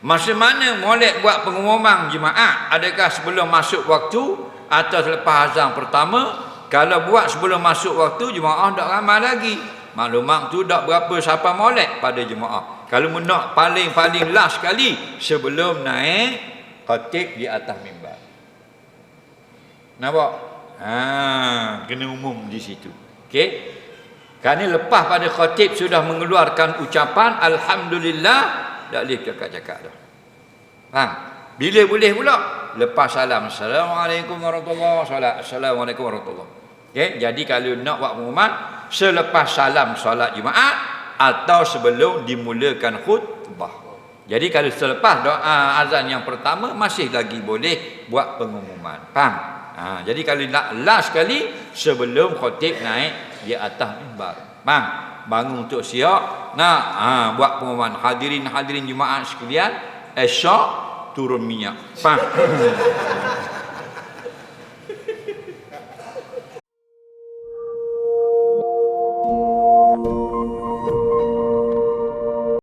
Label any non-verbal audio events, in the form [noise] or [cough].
Masa mana molek buat pengumuman jemaah? Adakah sebelum masuk waktu atau selepas azan pertama? Kalau buat sebelum masuk waktu, jemaah tak ramai lagi. Maklumat tu tak berapa siapa molek pada jemaah. Kalau nak paling-paling last sekali sebelum naik khatib di atas mimbar. Nampak? Ha, kena umum di situ. Okey. Kerana lepas pada khatib sudah mengeluarkan ucapan Alhamdulillah Tak boleh cakap-cakap dah Faham? Bila boleh pula? Lepas salam Assalamualaikum warahmatullahi wabarakatuh Assalamualaikum warahmatullahi okay? Jadi kalau nak buat pengumuman Selepas salam solat Jumaat Atau sebelum dimulakan khutbah Jadi kalau selepas doa azan yang pertama Masih lagi boleh buat pengumuman Faham? Ha, jadi kalau nak last sekali Sebelum khatib naik di atas mimbar. Bang, bangun untuk siap nak ha, buat pengumuman hadirin hadirin jemaah sekalian esok turun minyak. Bang. [laughs]